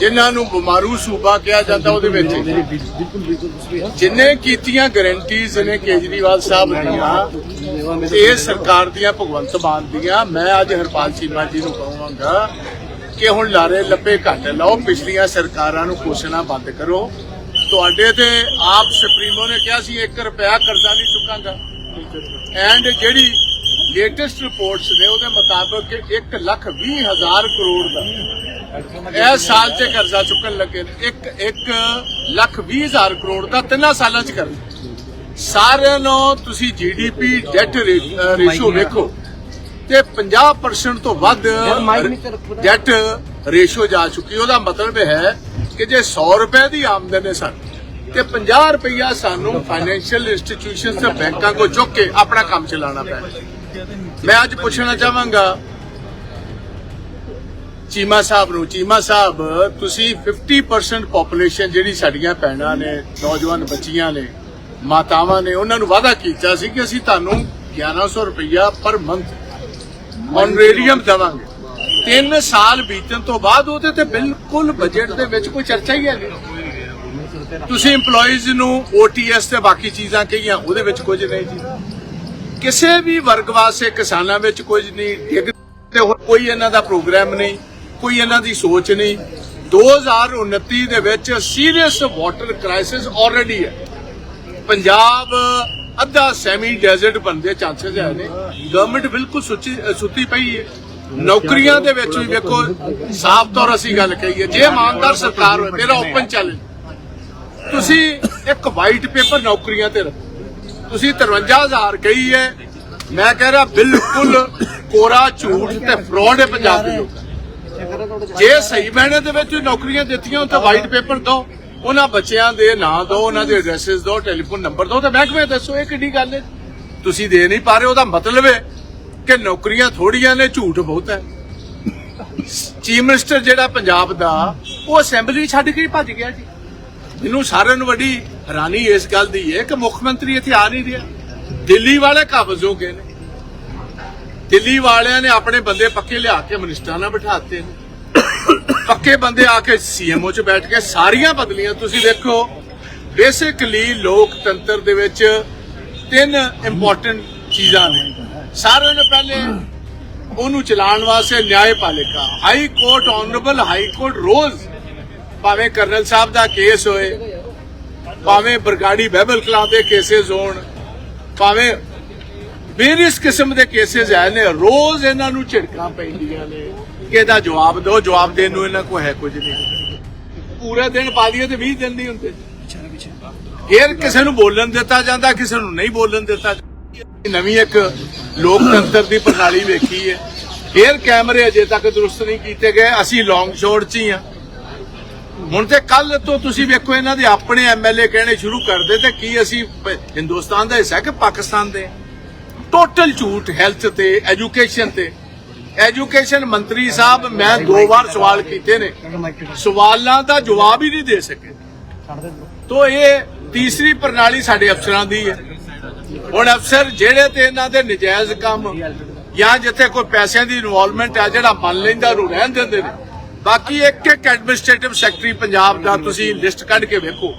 ਜਿਨ੍ਹਾਂ ਨੂੰ ਬਿਮਾਰੂ ਸੂਬਾ ਕਿਹਾ ਜਾਂਦਾ ਉਹਦੇ ਵਿੱਚ। ਜਿੰਨੇ ਕੀਤੀਆਂ ਗਾਰੰਟੀਜ਼ ਨੇ ਕੇਜਰੀਵਾਲ ਸਾਹਿਬ ਦੀਆਂ ਇਹ ਸਰਕਾਰ ਦੀਆਂ ਭਗਵੰਤ ਮਾਨ ਦੀਆਂ ਮੈਂ ਅੱਜ ਹਰਪਾਲ ਚੀਮਾ ਜੀ ਨੂੰ ਕਹਾਂਗਾ ਕਿ ਹੁਣ ਲਾਰੇ ਲੱਪੇ ਘੱਟ ਲਾਓ ਪਿਛਲੀਆਂ ਸਰਕਾਰਾਂ ਨੂੰ ਕੋਸ਼ਣਾ ਬੰਦ ਕਰੋ। ਤੁਹਾਡੇ ਤੇ ਆਪ ਸੁਪਰੀਮੋ ਨੇ ਕਿਹਾ ਸੀ 1 ਰੁਪਿਆ ਕਰਜ਼ਾ ਨਹੀਂ ਚੁੱਕਾਂਗਾ। ਐਂਡ ਜਿਹੜੀ ਲੇਟੈਸਟ ਰਿਪੋਰਟਸ ਨੇ ਉਹਦੇ ਮੁਤਾਬਕ 1 ਲੱਖ 20 ਹਜ਼ਾਰ ਕਰੋੜ ਦਾ ਇਸ ਸਾਲ 'ਚ ਕਰਜ਼ਾ ਚੁੱਕਣ ਲੱਗੇ ਨੇ। 1 1 ਲੱਖ 20 ਹਜ਼ਾਰ ਕਰੋੜ ਦਾ ਤਿੰਨਾਂ ਸਾਲਾਂ 'ਚ ਕਰ ਸਾਰਿਆਂ ਨੂੰ ਤੁਸੀਂ ਜੀਡੀਪੀ ਡੈਟ ਰੇਸ਼ੋ ਵੇਖੋ ਤੇ 50% ਤੋਂ ਵੱਧ ਡੈਟ ਰੇਸ਼ੋ ਜਾ ਚੁੱਕੀ। ਉਹਦਾ ਮਤਲਬ ਹੈ ਕਿ ਜੇ 100 ਰੁਪਏ ਦੀ ਆਮਦਨ ਹੈ ਸਾਡੀ ਤੇ 50 ਰੁਪਈਆ ਸਾਨੂੰ ਫਾਈਨੈਂਸ਼ੀਅਲ ਇੰਸਟੀਟਿਊਸ਼ਨਸ ਤੇ ਬੈਂਕਾਂ ਕੋ ਚੁੱਕ ਕੇ ਆਪਣਾ ਕੰਮ ਚਲਾਉਣਾ ਪੈਣਾ ਮੈਂ ਅੱਜ ਪੁੱਛਣਾ ਚਾਹਾਂਗਾ ਚੀਮਾ ਸਾਹਿਬ ਨੂੰ, ਚੀਮਾ ਸਾਹਿਬ, ਤੁਸੀਂ 50% ਪੋਪੂਲੇਸ਼ਨ ਜਿਹੜੀ ਸਾਡੀਆਂ ਭੈਣਾਂ ਨੇ, ਨੌਜਵਾਨ ਬੱਚੀਆਂ ਨੇ, ਮਾਤਾਵਾਂ ਨੇ, ਉਹਨਾਂ ਨੂੰ ਵਾਅਦਾ ਕੀਤਾ ਸੀ ਕਿ ਅਸੀਂ ਤੁਹਾਨੂੰ 1100 ਰੁਪਈਆ ਪਰ ਮੰਥ ਔਨਰੇਰੀਅਮ ਦੇਵਾਂਗੇ। 3 ਸਾਲ ਬੀਤਣ ਤੋਂ ਬਾਅਦ ਉਹਦੇ ਤੇ ਬਿਲਕੁਲ ਬਜਟ ਦੇ ਵਿੱਚ ਕੋਈ ਚਰਚਾ ਹੀ ਹੈ ਨਹੀਂ। ਤੁਸੀਂ EMPLOYEES ਨੂੰ OTS ਤੇ ਬਾਕੀ ਚੀਜ਼ਾਂ ਕਹੀਆਂ, ਉਹਦੇ ਵਿੱਚ ਕੁਝ ਨਹੀਂ ਜੀ। ਕਿਸੇ ਵੀ ਵਰਗ ਵਾਸਤੇ ਕਿਸਾਨਾਂ ਵਿੱਚ ਕੁਝ ਨਹੀਂ, ਡਿੱਗ ਤੇ ਕੋਈ ਇਹਨਾਂ ਦਾ ਪ੍ਰੋਗਰਾਮ ਨਹੀਂ। ਕੋਈ ਇਹਨਾਂ ਦੀ ਸੋਚ ਨਹੀਂ। 2029 ਦੇ ਵਿੱਚ ਸੀਰੀਅਸ ਵਾਟਰ ਕ੍ਰਾਈਸਿਸ ਆਲਰੇਡੀ ਹੈ। ਪੰਜਾਬ ਅੱਧਾ ਸੈਮੀ ਡੈਜ਼ਰਟ ਬਣਨ ਚਾਂਸਸ ਹੈ ਨੇ ਗਵਰਨਮੈਂਟ ਬਿਲਕੁਲ ਸੁੱਚੀ, ਸੁੱਤੀ ਪਈ ਹੈ। ਨੌਕਰੀਆਂ ਦੇ ਵਿੱਚ ਵੀ ਵੇਖੋ, ਸਾਫ਼ ਤੌਰ ਅਸੀਂ ਗੱਲ ਕਹੀਏ, ਜੇ ਇਮਾਨਦਾਰ ਸਰਕਾਰ ਹੋਵੇ ਮੇਰਾ ਓਪਨ ਚੈਲੰਜ ਤੁਸੀਂ ਇੱਕ ਵਾਈਟ ਪੇਪਰ ਨੌਕਰੀਆਂ ਤੇ ਰੱਖੋ। ਤੁਸੀਂ 53000 ਕਹੀ ਹੈ। ਮੈਂ ਕਹਿ ਰਿਹਾ ਬਿਲਕੁਲ ਕੋਰਾ ਝੂਠ ਤੇ ਫਰਾਡ ਹੈ ਪੰਜਾਬ ਦੇ ਲੋਕਾਂ। ਜੇ ਸਹੀ ਮੈਨੇ ਦੇ ਵਿੱਚ ਨੌਕਰੀਆਂ ਦਿੱਤੀਆਂ ਤਾਂ ਵਾਈਟ ਪੇਪਰ ਦਿਓ ਉਹਨਾਂ ਬੱਚਿਆਂ ਦੇ ਨਾਂ ਦਿਓ ਉਹਨਾਂ ਦੇ ਐਡਰੈਸਸ ਦਿਓ ਟੈਲੀਫੋਨ ਨੰਬਰ ਦਿਓ ਤੇ ਮਹਿਕਮੇ ਦੱਸੋ ਇਹ ਕਿੱਡੀ ਗੱਲ ਹੈ। ਤੁਸੀਂ ਦੇ ਨਹੀਂ ਪਾ ਰਹੇ, ਉਹਦਾ ਮਤਲਬ ਹੈ ਕਿ ਨੌਕਰੀਆਂ ਥੋੜੀਆਂ ਨੇ, ਝੂਠ ਬਹੁਤ ਹੈ। ਚੀਫ ਮਿਨਿਸਟਰ ਜਿਹੜਾ ਪੰਜਾਬ ਦਾ, ਉਹ ਅਸੈਂਬਲੀ ਛੱਡ ਕੇ ਭੱਜ ਗਿਆ ਜੀ। ਮੈਨੂੰ ਸਾਰਿਆਂ ਨੂੰ ਵੱਡੀ ਹੈਰਾਨੀ ਇਸ ਗੱਲ ਦੀ ਹੈ ਕਿ ਮੁੱਖ ਮੰਤਰੀ ਇੱਥੇ ਆ ਨਹੀਂ ਰਿਹਾ। ਦਿੱਲੀ ਵਾਲੇ ਕਾਬਜ਼ ਹੋ ਗਏ ਨੇ। ਦਿੱਲੀ ਵਾਲਿਆਂ ਨੇ ਆਪਣੇ ਬੰਦੇ ਪੱਕੇ ਲਿਆ ਕੇ, ਮਿਨਿਸਟਰਾਂ ਨਾਲ ਬਿਠਾਤੇ ਨੇ। ਪੱਕੇ ਬੰਦੇ ਆ ਕੇ ਸੀਐਮਓ 'ਚ ਬੈਠ ਕੇ ਸਾਰੀਆਂ ਬਦਲੀਆਂ ਤੁਸੀਂ ਦੇਖੋ। ਬੇਸਿਕਲੀ ਲੋਕਤੰਤਰ ਦੇ ਵਿੱਚ ਤਿੰਨ ਇੰਪੋਰਟੈਂਟ ਚੀਜ਼ਾਂ ਨੇ। ਸਾਰਿਆਂ ਨੂੰ ਪਹਿਲੇ ਉਹਨੂੰ ਚਲਾਉਣ ਵਾਸਤੇ ਨਿਆਂਪਾਲਿਕਾ high court honourable high court ਰੋਜ਼ ਭਾਵੇਂ ਕਰਨਲ ਸਾਹਿਬ ਦਾ ਕੇਸ ਹੋਏ, ਭਾਵੇਂ ਬਰਗਾੜੀ ਬਹਿਬਲ ਕਲਾਂ ਦੇ ਕੇਸਿਸ ਹੋਣ, ਭਾਵੇਂ ਵੇਰੀਅਸ ਕਿਸਮ ਦੇ ਕੇਸਿਸ ਆਏ ਨੇ, ਰੋਜ਼ ਇਹਨਾਂ ਨੂੰ ਝਿੜਕਾਂ ਪੈਂਦੀਆਂ ਨੇ। ਕਿ ਇਹਦਾ ਜਵਾਬ ਦਿਓ, ਜਵਾਬ ਦੇਣ ਨੂੰ ਇਹਨਾਂ ਕੋ ਹੈ ਕੁਝ ਨਹੀਂ। ਪੂਰੇ ਦਿਨ ਪਾ ਦਈਏ ਤੇ 20 ਦਿਨ ਨਹੀਂ ਹੁੰਦੇ। ਫਿਰ ਕਿਸੇ ਨੂੰ ਬੋਲਣ ਦਿੱਤਾ ਜਾਂਦਾ, ਕਿਸੇ ਨੂੰ ਨਹੀਂ ਬੋਲਣ ਦਿੱਤਾ ਨਵੀਂ ਇੱਕ ਲੋਕਤੰਤਰ ਦੀ ਪ੍ਰਣਾਲੀ ਵੇਖੀ ਹੈ। ਫਿਰ ਕੈਮਰੇ ਅਜੇ ਤੱਕ ਦਰੁਸਤ ਨਹੀਂ ਕੀਤੇ ਗਏ। ਅਸੀਂ ਲੌਂਗ ਸ਼ੋਟ 'ਚ ਹੀ ਆ ਹੁਣ ਤੇ ਕੱਲ ਤੋਂ ਤੁਸੀਂ ਵੇਖੋ ਇਹਨਾਂ ਦੇ ਆਪਣੇ ਐਮਐਲਏ ਕਹਿਣੇ ਸ਼ੁਰੂ ਕਰਦੇ ਤੇ ਕੀ ਅਸੀਂ ਹਿੰਦੁਸਤਾਨ ਦਾ ਹਿੱਸਾ ਕਿ ਪਾਕਿਸਤਾਨ ਦੇ। ਟੋਟਲ ਝੂਠ ਹੈਲਥ ਤੇ ਐਜੂਕੇਸ਼ਨ ਤੇ। ਐਜੂਕੇਸ਼ਨ ਮੰਤਰੀ ਸਾਹਿਬ, ਮੈਂ ਦੋ ਵਾਰ ਸਵਾਲ ਕੀਤੇ ਨੇ। ਸਵਾਲਾਂ ਦਾ ਜਵਾਬ ਹੀ ਨਹੀਂ ਦੇ ਸਕੇ। ਤੋ ਇਹ ਤੀਸਰੀ ਪ੍ਰਣਾਲੀ ਸਾਡੇ ਅਫਸਰਾਂ ਦੀ ਹੈ। ਹੁਣ ਅਫਸਰ ਜਿਹੜੇ ਤੇ ਇਹਨਾਂ ਦੇ ਨਜਾਇਜ਼ ਕੰਮ ਜਾਂ ਜਿੱਥੇ ਕੋਈ ਪੈਸਿਆਂ ਦੀ ਇਨਵੋਲਵਮੈਂਟ ਆ, ਜਿਹੜਾ ਮੰਨ ਲੈਂਦਾ ਉਹ ਰਹਿਣ ਦਿੰਦੇ ਨੇ। ਬਾਕੀ ਇੱਕ ਇੱਕ ਐਡਮਿਨਿਸਟ੍ਰੇਟਿਵ ਸੈਕਟਰੀ ਪੰਜਾਬ ਦਾ ਤੁਸੀਂ ਲਿਸਟ ਕੱਢ ਕੇ ਵੇਖੋ।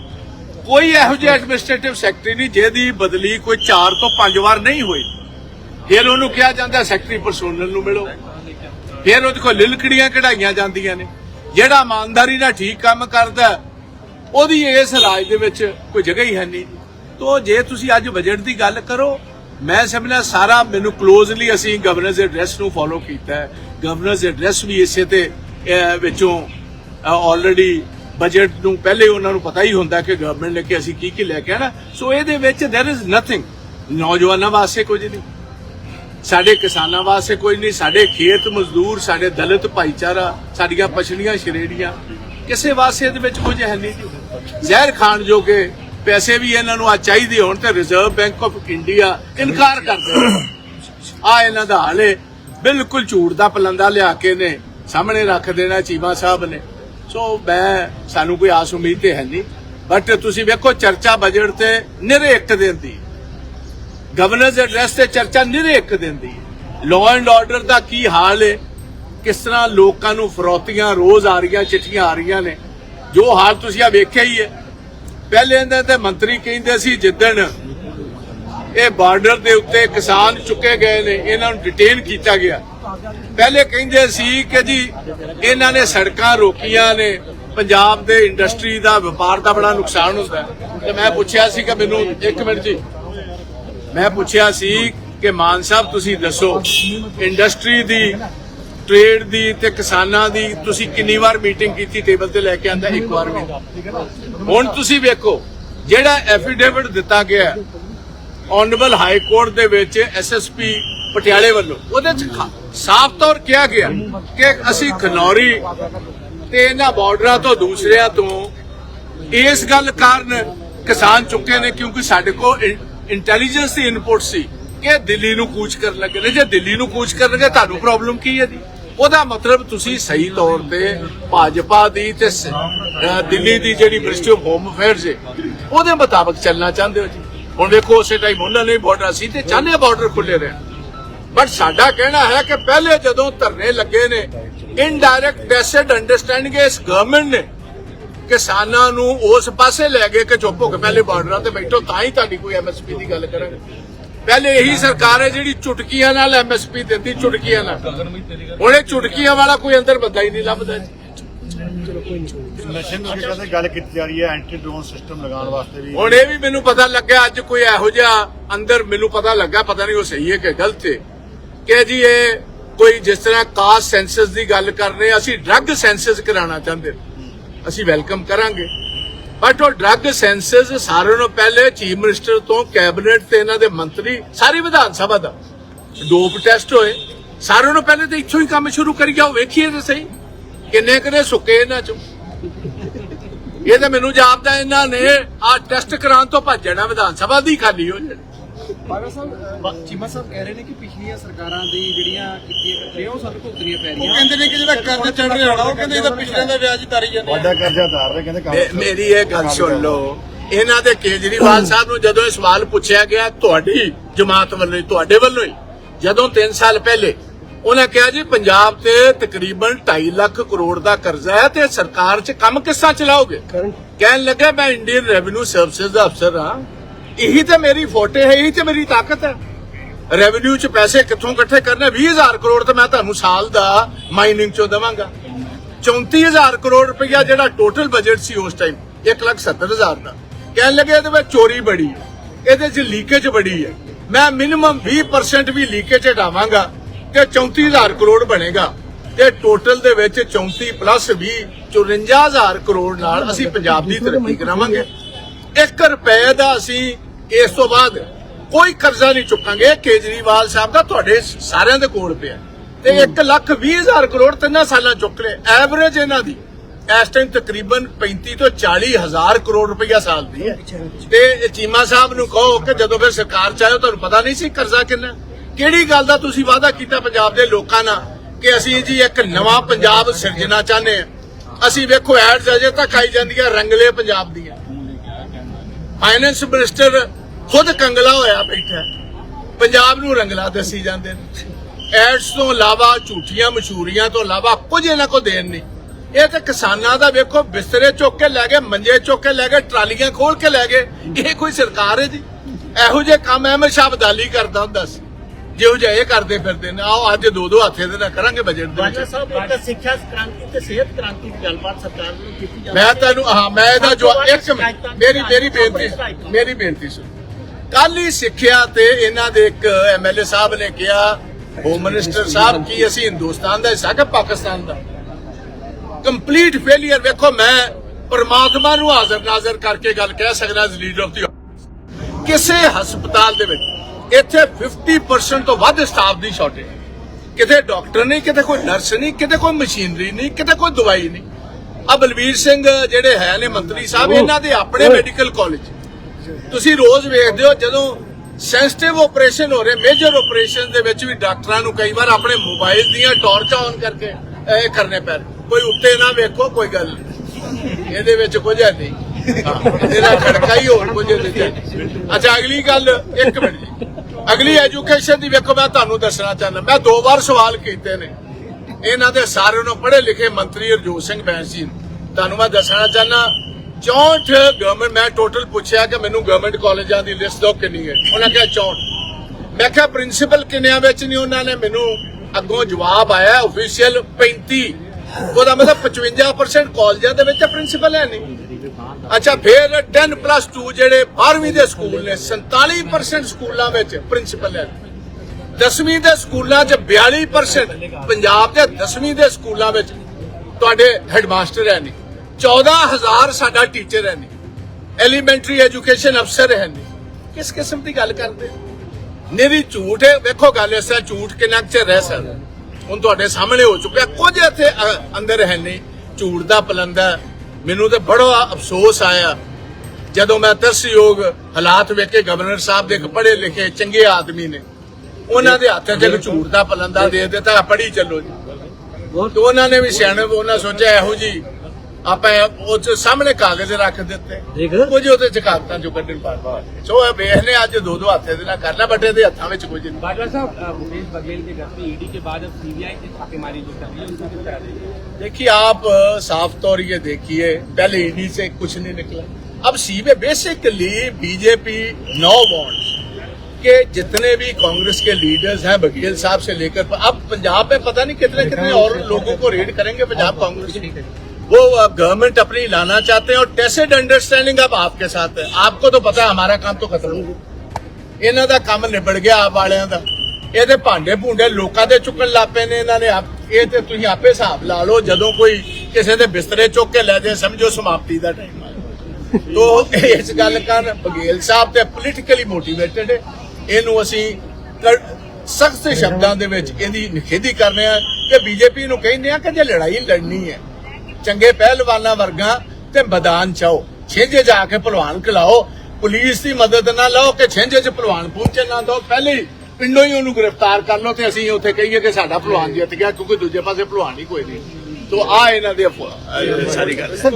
ਕੋਈ ਇਹੋ ਜਿਹੇ ਐਡਮਿਨਿਸਟ੍ਰੇਟਿਵ ਸੈਕਟਰੀ ਨਹੀਂ, ਜਿਹਦੀ ਬਦਲੀ ਕੋਈ 4 ਤੋਂ 5 ਵਾਰ ਨਹੀਂ ਹੋਈ। ਫਿਰ ਉਹਨੂੰ ਕਿਹਾ ਜਾਂਦਾ ਸੈਕਟਰੀ ਪਰਸੋਨਲ ਨੂੰ ਮਿਲੋ। ਫਿਰ ਉਹਦੇ ਕੋਲ ਲਿਲਕੜੀਆਂ ਕਢਾਈਆਂ ਜਾਂਦੀਆਂ ਨੇ। ਜਿਹੜਾ ਇਮਾਨਦਾਰੀ ਨਾਲ ਠੀਕ ਕੰਮ ਕਰਦਾ ਉਹਦੀ ਇਸ ਰਾਜ ਦੇ ਵਿੱਚ ਕੋਈ ਜਗ੍ਹਾ ਹੀ ਹੈ ਨਹੀਂ। ਤੋ ਜੇ ਤੁਸੀਂ ਅੱਜ ਬਜਟ ਦੀ ਗੱਲ ਕਰੋ ਮੈਂ ਸਮਝਣਾ ਸਾਰਾ ਮੈਨੂੰ ਕਲੋਜ਼ਲੀ ਅਸੀਂ ਗਵਰਨਰਸ ਐਡਰੈਸ ਨੂੰ ਫੋਲੋ ਕੀਤਾ ਹੈ। ਗਵਰਨਰਸ ਐਡਰੈਸ ਵੀ ਇਸੇ ਤੇ ਅਹ, ਵਿੱਚੋਂ ਆਲਰੇਡੀ ਬਜਟ ਨੂੰ ਪਹਿਲੇ ਉਹਨਾਂ ਨੂੰ ਪਤਾ ਹੀ ਹੁੰਦਾ ਕਿ ਗਵਰਨਮੈਂਟ ਨੇ ਕਿ ਅਸੀਂ ਕੀ ਕੀ ਲੈ ਕੇ ਆਣਾ ਸੋ ਇਹਦੇ ਵਿੱਚ there is ਨਥਿੰਗ ਨੌਜਵਾਨਾਂ ਵਾਸਤੇ ਕੁਝ ਨਹੀਂ। ਸਾਡੇ ਕਿਸਾਨਾਂ ਵਾਸਤੇ ਕੋਈ ਨਹੀਂ, ਸਾਡੇ ਖੇਤ ਮਜ਼ਦੂਰ, ਸਾਡੇ ਦਲਿਤ ਭਾਈਚਾਰਾ, ਸਾਡੀਆਂ ਪਛੜੀਆਂ ਸ਼੍ਰੇਣੀਆਂ ਕਿਸੇ ਵਾਸਤੇ ਇਹਦੇ ਵਿੱਚ ਕੁਝ ਹੈ ਨਹੀਂ। ਜੀ ਜ਼ਹਿਰ ਖਾਣ ਜੋਗੇ ਪੈਸੇ ਵੀ ਇਹਨਾਂ ਨੂੰ ਆ ਚਾਹੀਦੇ ਹੋਣ ਤੇ ਰਿਜ਼ਰਵ ਬੈਂਕ ਆਫ ਇੰਡੀਆ ਇਨਕਾਰ ਕਰ ਆ ਇਹਨਾਂ ਦਾ ਹਾਲੇ ਬਿਲਕੁਲ ਝੂਠ ਦਾ ਪਲੰਦਾ ਲਿਆ ਕੇ ਨੇ, ਸਾਹਮਣੇ ਰੱਖ ਦੇਣਾ ਚੀਮਾ ਸਾਹਿਬ ਨੇ। ਸੋ ਮੈਂ, ਸਾਨੂੰ ਕੋਈ ਆਸ ਉਮੀਦ ਤੇ ਹੈ ਨਹੀਂ। ਬਟ ਤੁਸੀਂ ਵੇਖੋ, ਚਰਚਾ ਬਜਟ ਤੇ ਨਿਰੇ ਇੱਕ ਦਿਨ ਦੀ। ਗਵਰਨਰਸ ਐਡਰੈਸ ਤੇ ਚਰਚਾ ਨਿਰੇ ਇੱਕ ਦਿਨ ਲਾਅ ਐਂਡ ਆਰਡਰ ਦਾ ਕੀ ਹਾਲ ਹੈ ਕਿਸ ਤਰ੍ਹਾਂ ਲੋਕਾਂ ਨੂੰ ਫਰੌਤੀਆਂ, ਰੋਜ਼ ਆ ਰਹੀਆਂ, ਚਿੱਠੀਆਂ ਆ ਰਹੀਆਂ ਨੇ? ਜੋ ਹਾਲ ਤੁਸੀਂ ਆ ਵੇਖਿਆ ਹੀ ਹੈ ਪਹਿਲੇ ਇਹਨਾਂ ਦੇ ਮੰਤਰੀ ਕਹਿੰਦੇ ਸੀ, ਜਿੱਦਣ ਇਹ ਬਾਰਡਰ ਦੇ ਉੱਤੇ ਕਿਸਾਨ ਚੁੱਕੇ ਗਏ ਨੇ, ਇਹਨਾਂ ਨੂੰ ਡਿਟੇਨ ਕੀਤਾ ਗਿਆ। ਪਹਿਲੇ ਕਹਿੰਦੇ ਸੀ ਕਿ ਜੀ, ਇਹਨਾਂ ਨੇ ਸੜਕਾਂ ਰੋਕੀਆਂ ਨੇ, ਪੰਜਾਬ ਦੇ ਇੰਡਸਟਰੀ ਦਾ, ਵਪਾਰ ਦਾ ਬੜਾ ਨੁਕਸਾਨ ਹੁੰਦਾ। ਤੇ ਮੈਂ ਪੁੱਛਿਆ ਸੀ ਕਿ ਮੈਨੂੰ ਇੱਕ ਮਿੰਟ ਜੀ ਮੈਂ ਪੁੱਛਿਆ ਸੀ ਕਿ ਮਾਨ ਸਾਹਿਬ, ਤੁਸੀਂ ਦੱਸੋ ਇੰਡਸਟਰੀ ਦੀ ਟ੍ਰੇਡ ਦੀ ਤੇ ਕਿਸਾਨਾਂ ਦੀ ਤੁਸੀਂ ਕਿੰਨੀ ਵਾਰ ਮੀਟਿੰਗ ਕੀਤੀ ਟੇਬਲ ਤੇ ਲੈ ਕੇ ਆਂਦਾ, ਇੱਕ ਵਾਰ ਵੀ? ਹੁਣ ਤੁਸੀਂ ਵੇਖੋ, ਜਿਹੜਾ ਐਫੀਡੇਵਿਟ ਦਿੱਤਾ ਗਿਆ ਆਨਰੇਬਲ ਹਾਈ ਕੋਰਟ ਦੇ ਵਿੱਚ ਐਸਐਸਪੀ ਪਟਿਆਲੇ ਵੱਲੋਂ, ਉਹਦੇ ਚ ਸਾਫ਼ ਤੌਰ ਕਿਹਾ ਗਿਆ ਕਿ ਅਸੀਂ ਖਨੌਰੀ ਤੇ ਇਹਨਾਂ ਬਾਰਡਰਾਂ ਤੋਂ ਦੂਸਰਿਆਂ ਤੋਂ ਇਸ ਗੱਲ ਕਾਰਨ ਕਿਸਾਨ ਚੁੱਕੇ ਨੇ ਕਿਉਂਕਿ ਸਾਡੇ ਕੋਲ ਇੰਟੈਲੀਜੈਂਸ ਦੀ ਇਨਪੁਟ ਸੀ ਕਿ ਦਿੱਲੀ ਨੂੰ ਕੂਚ ਕਰਨ ਲੱਗੇ ਨੇ। ਜੇ ਦਿੱਲੀ ਨੂੰ ਕੂਚ ਕਰਨਗੇ, ਤੁਹਾਨੂੰ ਪ੍ਰੋਬਲਮ ਕੀ ਹੈ ਜੀ? ਉਹਦਾ ਮਤਲਬ ਤੁਸੀਂ ਸਹੀ ਤੌਰ ਤੇ ਭਾਜਪਾ ਦੀ ਤੇ ਦਿੱਲੀ ਦੀ ਜਿਹੜੀ ਮਿਨਿਸਟਰੀ ਆਫ ਹੋਮ ਅਫੇਅਰਸ ਹੈ, ਉਹਦੇ ਮੁਤਾਬਕ ਚੱਲਣਾ ਚਾਹੁੰਦੇ ਹੋ ਜੀ। ਹੁਣ ਵੇਖੋ, ਉਸੇ ਟਾਈਮ ਉਹਨਾਂ ਨੇ ਬਾਰਡਰ ਸੀ ਤੇ ਚਾਹਨੇ ਬਾਰਡਰ ਖੁੱਲੇ ਰਹਿਣ। ਬਟ ਸਾਡਾ ਕਹਿਣਾ ਹੈ ਕਿ ਪਹਿਲੇ ਜਦੋਂ ਧਰਨੇ ਲੱਗੇ ਨੇ ਇਨਡਾਇਰੈਕਟ ਟੈਸਟ ਅੰਡਰਸਟੈਂਡਿੰਗ ਇਸ ਗਵਰਨਮੈਂਟ ਨੇ ਕਿਸਾਨਾਂ ਨੂੰ ਉਸ ਪਾਸੇ ਲੈ ਗਏ ਕਿ ਚੁੱਪ ਹੋ ਕੇ ਪਹਿਲੇ ਬਾਰਡਰਾਂ ਤੇ ਬੈਠੋ ਤਾਂ ਹੀ ਤੁਹਾਡੀ ਕੋਈ ਐਮਐਸਪੀ ਦੀ ਗੱਲ ਕਰਾਂਗੇ। ਪਹਿਲੇ ਇਹੀ ਸਰਕਾਰ ਹੈ ਜਿਹੜੀ ਚੁਟਕੀਆਂ ਨਾਲ ਐਮਐਸਪੀ ਦਿੰਦੀ ਚੁਟਕੀਆਂ ਨਾਲ। ਹੁਣ ਇਹ ਚੁਟਕੀਆਂ ਵਾਲਾ ਕੋਈ ਅੰਦਰ ਬੰਦਾ ਹੀ ਨਹੀਂ ਲੱਭਦਾ ਨਸ਼ੇ ਨੂੰ ਕਹਿੰਦੇ ਗੱਲ ਕੀਤੀ ਜਾ ਰਹੀ ਹੈ ਐਂਟੀ ਡਰੋਨ ਸਿਸਟਮ ਲਗਾਉਣ ਵਾਸਤੇ ਵੀ। ਹੁਣ ਇਹ ਵੀ ਮੈਨੂੰ ਪਤਾ ਲੱਗਿਆ ਅੱਜ ਕੋਈ ਇਹੋ ਜਿਹਾ ਅੰਦਰ ਮੈਨੂੰ ਪਤਾ ਲੱਗਾ ਪਤਾ ਨਹੀਂ ਉਹ ਸਹੀ ਹੈ ਕਿ ਗਲਤ ਹੈ। ਕਿ ਜੀ ਇਹ ਕੋਈ ਜਿਸ ਤਰ੍ਹਾਂ ਕਾਸਟ ਸੈਂਸਸ ਦੀ ਗੱਲ ਕਰਨੇ ਅਸੀਂ ਡਰੱਗ ਸੈਂਸਸ ਕਰਾਉਣਾ ਚਾਹੁੰਦੇ ਅਸੀਂ ਵੈਲਕਮ ਕਰਾਂਗੇ। ਬਟ ਉਹ ਡਰੱਗ ਸੈਂਸਸ ਸਾਰਿਆਂ ਨੂੰ ਪਹਿਲੇ ਚੀਫ ਮਿਨਿਸਟਰ ਤੋਂ ਕੈਬਨਿਟ ਤੇ ਇਹਨਾਂ ਦੇ ਮੰਤਰੀ, ਸਾਰੀ ਵਿਧਾਨ ਸਭਾ ਦਾ ਡੋਪ ਟੈਸਟ ਹੋਏ। ਸਾਰਿਆਂ ਨੂੰ ਪਹਿਲੇ ਤਾਂ ਇੱਥੋਂ ਹੀ ਕੰਮ ਸ਼ੁਰੂ ਕਰੀ ਜਾਓ, ਵੇਖੀਏ ਤੇ ਸਹੀ। ਕਿੰਨੇ ਕਿੰਨੇ ਸੁੱਕੇ ਇਹਨਾਂ ਚੋਂ? ਇਹ ਤਾਂ ਮੈਨੂੰ ਜਾਪਦਾ ਇਹਨਾਂ ਨੇ ਆ ਟੈਸਟ ਕਰਾਉਣ ਤੋਂ ਭੱਜਣਾ ਵਿਧਾਨ ਸਭਾ ਦੀ ਖਾਲੀ ਹੋ ਜਾਣੀ। ਬਾਗਾ ਸਾਹਿਬ ਚੀਮਾ ਸਾਹਿਬ ਕਹਿ ਰਹੇ ਨੇ ਕਿ ਪਿਛਲੀਆਂ ਸਰਕਾਰਾਂ ਦੀ ਜਿਹੜੀਆਂ ਕੀਤੀਆਂ ਕੱਟਰੀਆਂ ਉਹ ਸਾਨੂੰ ਭੁਗਤਣੀਆਂ ਪੈ ਰਹੀਆਂ। ਕਹਿੰਦੇ ਨੇ ਕਿ ਜਿਹੜਾ ਕਰਜ਼ਾ ਚੜ ਰਿਹਾ ਉਹ ਕਹਿੰਦੇ ਇਹਦਾ ਪਿਛਲੇ ਦਾ ਵਿਆਜ ਹੀ ਤਾਰੀ ਜਾਂਦੇ ਆ। ਵੱਡਾ ਕਰਜ਼ਾ ਧਾਰ ਰਹੇ ਕਹਿੰਦੇ ਮੇ- ਮੇਰੀ ਇਹ ਗੱਲ ਸੁਣ ਲਓ ਇਹਨਾਂ ਦੇ ਕੇਜਰੀਵਾਲ ਸਾਹਿਬ ਨੂੰ ਜਦੋਂ ਇਹ ਸਵਾਲ ਪੁੱਛਿਆ ਗਿਆ ਤੁਹਾਡੀ ਜਮਾਤ ਵੱਲੋਂ ਹੀ ਤੁਹਾਡੇ ਵੱਲੋਂ ਹੀ ਜਦੋਂ 3 ਸਾਲ ਪਹਿਲੇ ਉਹਨੇ ਕਿਹਾ ਜੀ ਪੰਜਾਬ ਤੇ ਤਕਰੀਬਨ 2.5 ਲੱਖ ਕਰੋੜ ਦਾ ਕਰਜ਼ਾ ਹੈ ਤੇ ਸਰਕਾਰ 'ਚ ਕੰਮ ਕਿਸ ਤਰ੍ਹਾਂ ਚਲਾਓਗੇ? ਕਹਿਣ ਲੱਗਾ ਮੈਂ ਇੰਡੀਅਨ ਰੈਵਨਿਊ ਸਰਵਿਸਿਜ਼ ਦਾ ਅਫਸਰ ਹਾਂ। ਇਹੀ ਤੇ ਮੇਰੀ ਫੋਟੇ ਹੈ, ਇਹੀ ਤੇ ਮੇਰੀ ਤਾਕਤ ਹੈ। ਰੈਵਨਿਊ 'ਚ ਪੈਸੇ ਕਿੱਥੋਂ ਇਕੱਠੇ ਕਰਨੇ? 20000 ਕਰੋੜ ਤਾਂ ਮੈਂ ਤੁਹਾਨੂੰ ਸਾਲ ਦਾ ਮਾਈਨਿੰਗ 'ਚੋਂ ਦੇਵਾਂਗਾ। 34000 ਕਰੋੜ ਰੁਪਇਆ ਜਿਹੜਾ ਟੋਟਲ ਬਜਟ ਸੀ ਉਸ ਟਾਈਮ 170000 ਦਾ। ਕਹਿਣ ਲੱਗੇ ਇਹਦੇ ਵਿੱਚ ਚੋਰੀ ਬੜੀ ਹੈ, ਇਹਦੇ 'ਚ ਲੀਕੇਜ ਬੜੀ ਹੈ। ਮੈਂ ਮਿਨੀਮਮ 20% ਵੀ ਲੀਕੇਜ ਹਟਾਵਾਂਗਾ ਤੇ 34000 ਕਰੋੜ ਬਣੇਗਾ। ਤੇ ਟੋਟਲ ਦੇ ਵਿੱਚ 34 ਪਲੱਸ 20 54000 ਕਰੋੜ ਨਾਲ ਅਸੀਂ ਪੰਜਾਬ ਦੀ ਤਰੱਕੀ ਕਰਾਵਾਂਗੇ। 1 ਰੁਪਏ ਦਾ ਅਸੀਂ ਇਸ ਤੋਂ ਬਾਅਦ ਕੋਈ ਕਰਜ਼ਾ ਨਹੀਂ ਚੁੱਕਾਂਗੇ। ਕੇਜਰੀਵਾਲ ਸਾਹਿਬ ਦਾ ਤੁਹਾਡੇ ਸਾਰਿਆਂ ਦੇ ਕੋਲ ਪਿਆ। ਤੇ 1 ਲੱਖ 20 ਹਜ਼ਾਰ ਕਰੋੜ ਤਿੰਨਾਂ ਸਾਲਾਂ ਚੁੱਕ ਲਏ। ਐਵਰੇਜ ਇਹਨਾਂ ਦੀ ਇਸ ਟਾਈਮ ਤਕਰੀਬਨ 35 ਤੋਂ 40 ਹਜ਼ਾਰ ਕਰੋੜ ਰੁਪਇਆ ਸਾਲ ਦੀ ਹੈ। ਤੇ ਚੀਮਾ ਸਾਹਿਬ ਨੂੰ ਕਹੋ ਕਿ ਜਦੋਂ ਫਿਰ ਸਰਕਾਰ ਚਾਹੇ ਤੁਹਾਨੂੰ ਪਤਾ ਨਹੀਂ ਸੀ ਕਰਜ਼ਾ ਕਿੰਨਾ। ਕਿਹੜੀ ਗੱਲ ਦਾ ਤੁਸੀਂ ਵਾਅਦਾ ਕੀਤਾ ਪੰਜਾਬ ਦੇ ਲੋਕਾਂ ਨਾਲ ਕਿ ਅਸੀਂ ਜੀ ਇੱਕ ਨਵਾਂ ਪੰਜਾਬ ਸਿਰਜਣਾ ਚਾਹੁੰਦੇ ਹਾਂ। ਅਸੀਂ ਵੇਖੋ ਐਡਸ ਅਜੇ ਤੱਕ ਆਈ ਜਾਂਦੀਆਂ ਰੰਗਲੇ ਪੰਜਾਬ ਦੀਆਂ। ਫਾਈਨੈਂਸ ਮਿਨਿਸਟਰ ਖੁਦ ਕੰਗਲਾ ਹੋਇਆ ਬੈਠਾ। ਪੰਜਾਬ ਨੂੰ ਰੰਗਲਾ ਦੱਸੀ ਜਾਂਦੇ ਨੇ। ਐਡਸ ਤੋਂ ਇਲਾਵਾ ਝੂਠੀਆਂ ਮਸ਼ਹੂਰੀਆਂ ਤੋਂ ਇਲਾਵਾ ਕੁਝ ਇਹਨਾਂ ਕੋ ਦੇਣ ਨਹੀਂ। ਇਹ ਤੇ ਕਿਸਾਨਾਂ ਦਾ ਵੇਖੋ ਬਿਸਤਰੇ ਚੁੱਕ ਕੇ ਲੈ ਗਏ ਮੰਜੇ ਚੁੱਕ ਕੇ ਲੈ ਗਏ ਟਰਾਲੀਆਂ ਖੋਲ ਕੇ ਲੈ ਗਏ। ਇਹ ਕੋਈ ਸਰਕਾਰ ਹੈ ਜੀ? ਇਹੋ ਜਿਹੇ ਕੰਮ ਅਹਿਮਦ ਸ਼ਾਹ ਅਬਦਾਲੀ ਕਰਦਾ ਹੁੰਦਾ ਸੀ। ਜਿਹੋ ਜਿਹਾ ਇਹ ਕਰਦੇ ਫਿਰਦੇ ਨੇ। ਆਓ ਅੱਜ ਦੋ ਦੋ ਹੱਥੇ ਦੇ ਨਾਲ ਕਰਾਂਗੇ ਬਜਟ ਦੇ ਸਾਹਿਬ ਇੱਕ ਸਿੱਖਿਆ ਕ੍ਰਾਂਤੀ ਤੇ ਸਿਹਤ ਕ੍ਰਾਂਤੀ ਦੀ ਗੱਲਬਾਤ ਸਰਕਾਰ ਨੂੰ ਕੀਤੀ ਜਾ ਮੈਂ ਤੁਹਾਨੂੰ ਹਾਂ ਮੈਂ ਇਹਦਾ ਜੋ ਇੱਕ ਮੇਰੀ ਮੇਰੀ ਬੇਨਤੀ ਮੇਰੀ ਬੇਨਤੀ ਸੁਣ। ਕੱਲ ਹੀ ਸਿੱਖਿਆ ਤੇ ਇਹਨਾਂ ਦੇ ਇੱਕ ਐਮਐਲਏ ਸਾਹਿਬ ਨੇ ਕਿਹਾ ਹੋਮ ਮਿਨਿਸਟਰ ਸਾਹਿਬ ਕੀ ਅਸੀਂ ਹਿੰਦੁਸਤਾਨ ਦਾ ਹਿੱਸਾ ਕਿ ਪਾਕਿਸਤਾਨ ਦਾ? ਕੰਪਲੀਟ ਫੇਲਿਅਰ ਵੇਖੋ ਮੈਂ ਪਰਮਾਤਮਾ ਨੂੰ ਹਾਜ਼ਰ ਨਾਜ਼ਰ ਕਰਕੇ ਗੱਲ ਕਹਿ ਸਕਦਾ ਐਜ਼ ਲੀਡਰ ਆਫ ਦੀ ਕਿਸੇ ਹਸਪਤਾਲ ਦੇ ਵਿੱਚ ਇੱਥੇ 50% ਤੋਂ ਵੱਧ ਸਟਾਫ ਦੀ ਸ਼ਾਰਟੇਜ ਕਿਤੇ ਡਾਕਟਰ ਨਹੀਂ ਕਿਤੇ ਕੋਈ ਨਰਸ ਨਹੀਂ ਕਿਤੇ ਕੋਈ ਮਸ਼ੀਨਰੀ ਨਹੀਂ ਕਿਤੇ ਕੋਈ ਦਵਾਈ ਨਹੀਂ। ਆ ਬਲਵੀਰ ਸਿੰਘ ਜਿਹੜੇ ਹੈ ਨੇ ਮੰਤਰੀ ਸਾਹਿਬ ਇਹਨਾਂ ਦੇ ਆਪਣੇ ਮੈਡੀਕਲ ਕਾਲਜ ਤੁਸੀਂ ਰੋਜ਼ ਵੇਖਦੇ ਹੋ ਜਦੋਂ ਸੈਂਸਿਟਿਵ ਆਪਰੇਸ਼ਨ ਹੋ ਰਹੇ ਮੇਜਰ ਆਪਰੇਸ਼ਨ ਦੇ ਵਿੱਚ ਵੀ ਡਾਕਟਰਾਂ ਨੂੰ ਕਈ ਵਾਰ ਆਪਣੇ ਮੋਬਾਈਲ ਦੀਆਂ ਟਾਰਚਾਂ ਔਨ ਕਰਕੇ ਇਹ ਕਰਨੇ ਪੈਣ। ਕੋਈ ਉੱਤੇ ਨਾ ਵੇਖੋ, ਕੋਈ ਗੱਲ ਇਹਦੇ ਵਿੱਚ ਕੁਝ ਹੈ ਨਹੀਂ। ਇਹਦਾ ਖੜਕਾ ਹੀ ਹੋਰ ਕੁਝ ਨਹੀਂ ਅੱਛਾ, ਅਗਲੀ ਗੱਲ, ਇੱਕ ਮਿੰਟ ਜੀ। ਅਗਲੀ ਐਜੂਕੇਸ਼ਨ ਦੀ ਵੇਖੋ, ਮੈਂ ਤੁਹਾਨੂੰ ਦੱਸਣਾ ਚਾਹੁੰਦਾ। ਮੈਂ ਦੋ ਵਾਰ ਸਵਾਲ ਕੀਤੇ ਨੇ। ਇਹਨਾਂ ਦੇ ਸਾਰਿਆਂ ਨੂੰ ਪੜ੍ਹੇ ਲਿਖੇ ਮੰਤਰੀ ਹਰਜੋਤ ਸਿੰਘ ਬੈਂਸ ਜੀ ਤੁਹਾਨੂੰ ਮੈਂ ਦੱਸਣਾ ਚਾਹੁੰਦਾ 64 ਗਵਰਨਮੈਂਟ ਮੈਂ ਟੋਟਲ ਪੁੱਛਿਆ ਕਿ ਮੈਨੂੰ ਗਵਰਨਮੈਂਟ ਕਾਲਜਾਂ ਦੀ ਲਿਸਟ ਦਿਓ ਕਿੰਨੀ ਹੈ। ਉਹਨਾਂ ਕਿਹਾ 64 ਮੈਂ ਕਿਹਾ ਪ੍ਰਿੰਸੀਪਲ ਕਿੰਨਿਆਂ ਵਿੱਚ ਨਹੀਂ ਉਹਨਾਂ ਨੇ? ਮੈਨੂੰ ਅੱਗੋਂ ਜਵਾਬ ਆਇਆ ਅਫੀਸ਼ੀਅਲ 35 ਉਹਦਾ ਮਤਲਬ 55% ਕਾਲਜਾਂ ਦੇ ਵਿੱਚ ਪ੍ਰਿੰਸੀਪਲ ਹੈ ਨਹੀਂ। ਅੱਛਾ, ਫਿਰ 10 ਪਲੱਸ 2 ਜਿਹੜੇ 12ਵੀਂ ਦੇ ਸਕੂਲ ਨੇ 47% ਸਕੂਲਾਂ ਵਿੱਚ ਪ੍ਰਿੰਸੀਪਲ ਹੈ। 10ਵੀਂ ਦੇ ਸਕੂਲਾਂ 'ਚ 42% ਪੰਜਾਬ ਦੇ 10ਵੀਂ ਦੇ ਸਕੂਲਾਂ ਵਿੱਚ ਤੁਹਾਡੇ ਹੈਡਮਾਸਟਰ ਹੈ ਨਹੀਂ। 14000 ਸਾਡਾ ਟੀਚਰ ਹੈ ਨਹੀਂ ਐਲੀਮੈਂਟਰੀ ਐਜੂਕੇਸ਼ਨ ਅਫਸਰ ਹੈ ਨਹੀਂ ਕਿਸ ਕਿਸਮ ਦੀ ਗੱਲ ਕਰਦੇ? ਨਿਰੀ ਝੂਠ ਹੈ। ਵੇਖੋ ਗੱਲ ਤਰ੍ਹਾਂ ਝੂਠ ਕਿੰਨਾ ਕੁ ਚਿਰ ਰਹਿ ਸਕਦਾ ਹੁਣ ਤੁਹਾਡੇ ਸਾਹਮਣੇ ਹੋ ਚੁੱਕਿਆ ਕੁਝ ਇੱਥੇ ਅੰਦਰ ਹੈ ਨਹੀਂ ਝੂਠ ਦਾ ਪਲੰਦਾ ਮੈਨੂੰ ਤੇ ਬੜਾ ਅਫਸੋਸ ਆਇਆ। ਜਦੋਂ ਮੈਂ ਤਰਸਯੋਗ ਹਾਲਾਤ ਵੇਖੇ ਗਵਰਨਰ ਸਾਹਿਬ ਦੇ ਪੜ੍ਹੇ ਲਿਖੇ ਚੰਗੇ ਆਦਮੀ ਨੇ। ਉਹਨਾਂ ਦੇ ਹੱਥ 'ਚ ਝੂਠ ਦਾ ਪਲੰਦਾ ਦੇ ਦਿੱਤਾ ਪੜ੍ਹੀ ਚੱਲੋ ਜੀ। ਉਹਨਾਂ ਨੇ ਵੀ ਸਿਆਣੇ ਉਹਨਾਂ ਸੋਚਿਆ ਇਹੋ ਜੀ ਆਪਾਂ ਉਹ 'ਚ ਸਾਹਮਣੇ ਕਾਗਜ਼ ਰੱਖ ਦਿੱਤੇ ਕੁਝ ਉਹਦੇ ਚ ਕਾਗਜ਼ਾਂ ਚੋਂ ਕੱਢਣ ਪਾ ਸੋ ਇਹ ਵੇਖਨੇ ਅੱਜ ਦੋ ਦੋ ਹੱਥੇ ਦੇ ਨਾਲ ਕਰਨਾ ਬੱਟੇ ਦੇ ਹੱਥਾਂ ਵਿੱਚ ਕੁਝ ਨਹੀਂ बाजवा साहब अ, भूपेश बघेल के घर पे ईडी के बाद अब सीबीआई की छापेमारी जो कर रही है उसको किस तरह देखिए देखिए आप अ, साफ तौर ये देखिए पहले ईडी से कुछ नहीं निकला अब सीबे बेसिकली बीजेपी नो वॉन्ट्स के जितने भी कांग्रेस के लीडर्स हैं बघेल साहब से लेकर अब पंजाब में पता नहीं कितने कितने और लोगों को रेड करेंगे पंजाब कांग्रेस वो गवर्नमेंट अपनी लाना चाहते हैं और टेसिड अंडरस्टैंडिंग अब आपके साथ है आपको तो पता है हमारा काम तो खत्म हो ਇਹਨਾਂ ਦਾ ਕੰਮ ਨਿਬੜ ਗਿਆ ਆਪ ਵਾਲਿਆਂ ਦਾ ਇਹਦੇ ਭਾਂਡੇ ਭੁੰਡੇ ਲੋਕਾਂ ਦੇ ਚੁੱਕਣ ਲੱਪੇ ਨੇ ਇਹਨਾਂ ਨੇ ਆਪ ਇਹ ਤੇ ਤੁਸੀਂ ਆਪੇ ਹਿਸਾਬ ਲਾ ਲਓ ਜਦੋਂ ਕੋਈ ਕਿਸੇ ਦੇ ਬਿਸਤਰੇ ਚੁੱਕ ਕੇ ਲੈ ਜਾਏ ਸਮਝੋ ਸਮਾਪਤੀ ਦਾ ਟਾਈਮ ਆ ਤੋ ਇਸ ਗੱਲ ਕਰ ਬਗੇਲ ਸਾਹਿਬ ਤੇ ਪੋਲੀਟੀਕਲੀ ਮੋਟੀਵੇਟਡ ਹੈ ਇਹਨੂੰ ਅਸੀਂ ਸਖਤ ਸ਼ਬਦਾਂ ਦੇ ਵਿੱਚ ਇਹਦੀ ਨਿਖੇਧੀ ਕਰਨੇ ਆ ਕਿ ਬੀਜੇਪੀ ਨੂੰ ਕਹਿੰਦੇ ਆ ਕਿ ਜੇ ਲੜਾਈ ਲੜਨੀ ਹੈ ਚੰਗੇ ਪਹਿਲਵਾਨਾਂ ਵਰਗਾ ਤੇ ਮੈਦਾਨ ਚਾਓ ਛੇਜੇ ਜਾ ਕੇ ਪਹਿਲਵਾਨ ਖਿਲਾਓ ਪੁਲਿਸ ਦੀ ਮਦਦ ਨਾ ਲਓ ਕਿ ਛੇਜੇ 'ਚ ਪਹਿਲਵਾਨ ਪਹੁੰਚੇ ਨਾ ਦੋ ਪਹਿਲੇ ਪਿੰਡੋਂ ਹੀ ਉਹਨੂੰ ਗ੍ਰਿਫਤਾਰ ਕਰ ਲਓ ਤੇ ਅਸੀਂ ਉੱਥੇ ਕਹੀਏ ਕਿ ਸਾਡਾ ਪਹਿਲਵਾਨ ਜਿੱਤ ਗਿਆ, ਕਿਉਂਕਿ ਦੂਜੇ ਪਾਸੇ ਪਹਿਲਵਾਨ ਹੀ ਕੋਈ ਨਹੀਂ। ਤੋ ਆ ਇਹਨਾਂ ਦੀ ਸਾਰੀ ਗੱਲ